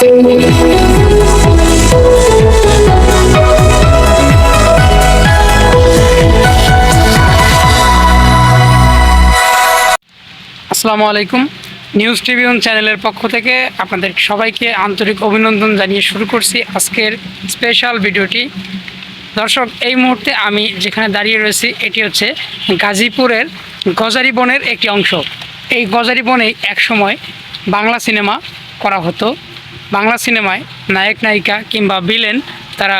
আসসালামু আলাইকুম। News Tribune চ্যানেলের পক্ষ থেকে আপনাদের সবাইকে আন্তরিক অভিনন্দন জানিয়ে শুরু করছি আজকের স্পেশাল ভিডিওটি। দর্শক, এই মুহূর্তে আমি যেখানে দাঁড়িয়ে রয়েছি, এটি হচ্ছে গাজীপুরের গজারি বনের একটি অংশ। এই গজারি বনেই একসময় বাংলা সিনেমা করা হতো। বাংলা সিনেমায় নায়ক, নায়িকা কিংবা ভিলেন তারা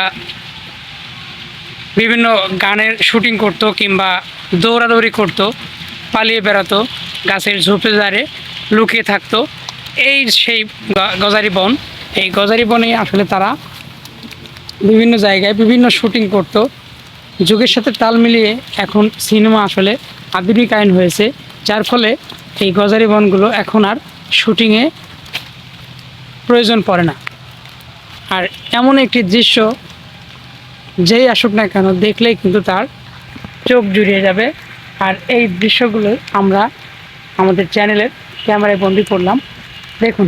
বিভিন্ন গানের শুটিং করতো কিংবা দৌড়াদৌড়ি করতো, পালিয়ে বেড়াতো, গাছের ঝোপে দাঁড়ে লুকিয়ে থাকতো। এই সেই গজারি বন, এই গজারি বনে আসলে তারা বিভিন্ন জায়গায় বিভিন্ন শুটিং করতো। যুগের সাথে তাল মিলিয়ে এখন সিনেমা আসলে আধুনিকায়ন হয়েছে, যার ফলে এই গজারি বনগুলো এখন আর শুটিংয়ে প্রয়োজন পড়ে না। আর এমন একটি দৃশ্য, যেই আসুক না কেন, দেখলেই কিন্তু তার চোখ জুড়িয়ে যাবে। আর এই দৃশ্যগুলো আমরা আমাদের চ্যানেলের ক্যামেরায় বন্দি করলাম। দেখুন,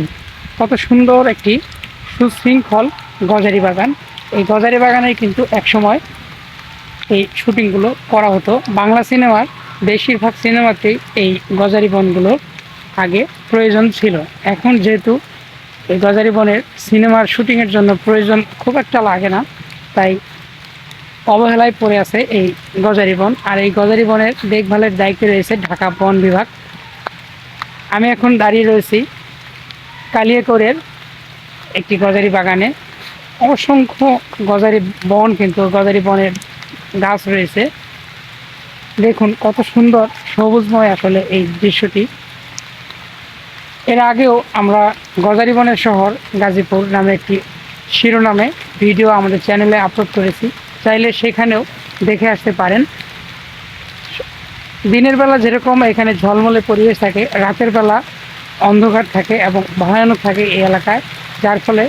কত সুন্দর একটি সুশৃঙ্খল গজারি বাগান। এই গজারি বাগানে কিন্তু একসময় এই শুটিংগুলো করা হতো। বাংলা সিনেমার, বেশিরভাগ সিনেমাতেই এই গজারি বনগুলোর আগে প্রয়োজন ছিল। এখন যেহেতু এই গজারি বনের সিনেমার শুটিংয়ের জন্য প্রয়োজন খুব একটা লাগে না, তাই অবহেলায় পড়ে আছে এই গজারি বন। আর এই গজারি বনের দেখভালের দায়িত্বে রয়েছে ঢাকা বন বিভাগ। আমি এখন দাঁড়িয়ে রয়েছি কালিয়াকৈরের একটি গজারি বাগানে। অসংখ্য গজারি বন কিন্তু গজারি বনের গাছ রয়েছে। দেখুন কত সুন্দর, সবুজময় আসলে এই দৃশ্যটি। এর আগেও আমরা গজারিবনের শহর গাজীপুর নামে একটি শিরোনামে ভিডিও আমাদের চ্যানেলে আপলোড করেছি। চাইলে সেখানেও দেখে আসতে পারেন। দিনের বেলা যেরকম এখানে ঝলমলে পরিবেশ থাকে, রাতের বেলা অন্ধকার থাকে এবং ভয়ানক থাকে এই এলাকায়, যার ফলে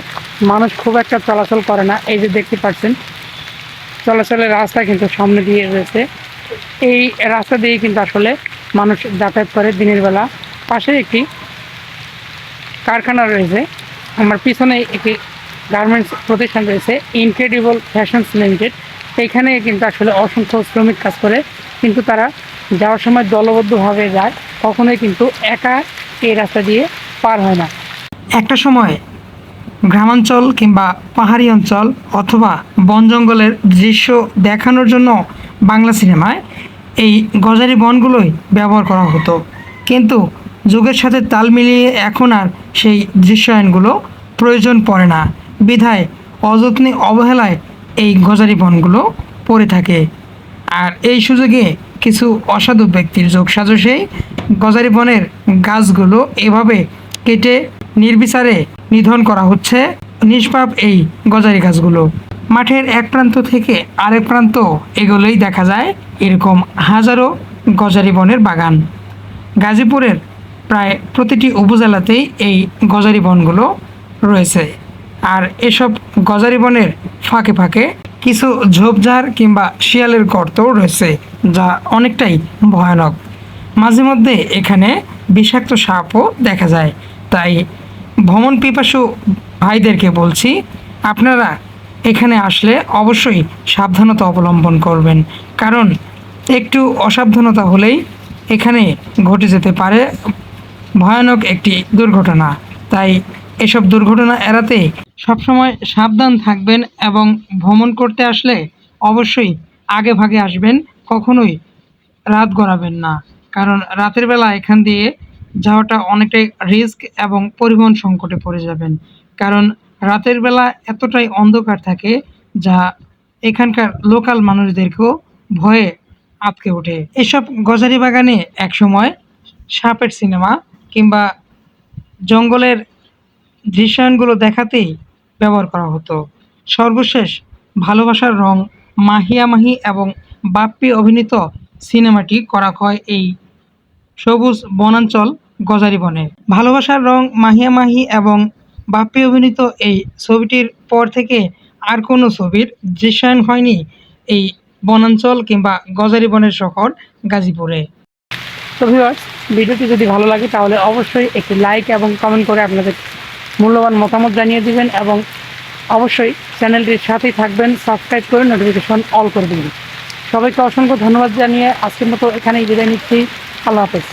মানুষ খুব একটা চলাচল করে না। এই যে দেখতে পাচ্ছেন, চলাচলের রাস্তা কিন্তু সামনে দিয়ে রয়েছে। এই রাস্তা দিয়ে কিন্তু আসলে মানুষ যাতায়াত করে দিনের বেলা। পাশে একটি কারখানা রয়েছে। আমার পিছনে একটি গার্মেন্টস প্রতিষ্ঠান রয়েছে ইনক্রেডিবল ফ্যাশনস লিমিটেড এইখানে কিন্তু আসলে অসংখ্য শ্রমিক কাজ করে, কিন্তু তারা যাওয়ার সময় দলবদ্ধভাবে যায়, কখনোই কিন্তু একা এই রাস্তা দিয়ে পার হয় না। একটা সময় গ্রামাঞ্চল কিংবা পাহাড়ি অঞ্চল অথবা বন জঙ্গলের দৃশ্য দেখানোর জন্য বাংলা সিনেমায় এই গজারি বনগুলোই ব্যবহার করা হতো। কিন্তু যুগের সাথে তাল মিলিয়ে এখন আর সেই দৃশ্যায়নগুলো প্রয়োজন পড়ে না। বিধায় অযত্নে অবহেলায় এই গজারি বনগুলো পড়ে থাকে। আর এই সুযোগে কিছু অসাধু ব্যক্তির যোগ সাজসেই গজারি বনের গাছগুলো এভাবে কেটে নির্বিচারে নিধন করা হচ্ছে নিষ্পাপ এই গজারি গাছগুলো। মাঠের এক প্রান্ত থেকে আরেক প্রান্ত এগুলোই দেখা যায় এরকম হাজারো গজারি বনের বাগান। গাজীপুরের প্রায় প্রতিটি উপজেলাতেই এই গজারি বনগুলো রয়েছে। আর এসব গজারি বনের ফাঁকে ফাঁকে কিছু ঝোপঝাড় কিংবা শিয়ালের গর্তও রয়েছে, যা অনেকটাই ভয়ানক। মাঝে মধ্যে এখানে বিষাক্ত সাপও দেখা যায়। তাই ভ্রমণ পিপাসু ভাইদেরকে বলছি, আপনারা এখানে আসলে অবশ্যই সাবধানতা অবলম্বন করবেন। কারণ একটু অসাবধানতা হলেই এখানে ঘটে যেতে পারে ভয়ানক একটি দুর্ঘটনা। তাই এসব দুর্ঘটনা এড়াতে সবসময় সাবধান থাকবেন এবং ভ্রমণ করতে আসলে অবশ্যই আগে ভাগে আসবেন, কখনোই রাত গড়াবেন না। কারণ রাতের বেলা এখান দিয়ে যাওয়াটা অনেকটাই রিস্ক এবং পরিবহন সংকটে পড়ে যাবেন। কারণ রাতের বেলা এতটাই অন্ধকার থাকে যা এখানকার লোকাল মানুষদেরকেও ভয়ে আটকে ওঠে। এসব গজারি বাগানে একসময় সাপের সিনেমা কিংবা জঙ্গলের দৃশ্যায়নগুলো দেখাতেই ব্যবহার করা হতো। সর্বশেষ ভালোবাসার রং মাহিয়া মাহি এবং বাপ্পি অভিনীত সিনেমাটি করা হয় এই সবুজ বনাঞ্চল গজারি বনে। ভালোবাসার রং মাহিয়া মাহি এবং বাপ্পি অভিনীত এই ছবিটির পর থেকে আর কোনো ছবির দৃশ্যায়ন হয়নি এই বনাঞ্চল কিংবা গজারি বনের শহর গাজীপুরে। ভিডিওটি যদি ভালো লাগে, তাহলে অবশ্যই একটি লাইক এবং কমেন্ট করে আপনাদের মূল্যবান মতামত জানিয়ে দিবেন এবং অবশ্যই চ্যানেলটির সাথেই থাকবেন সাবস্ক্রাইব করে নোটিফিকেশন অল করে দেবেন। সবাইকে অসংখ্য ধন্যবাদ জানিয়ে আজকের মতো এখানেই বিদায় নিচ্ছি। আল্লাহ হাফেজ।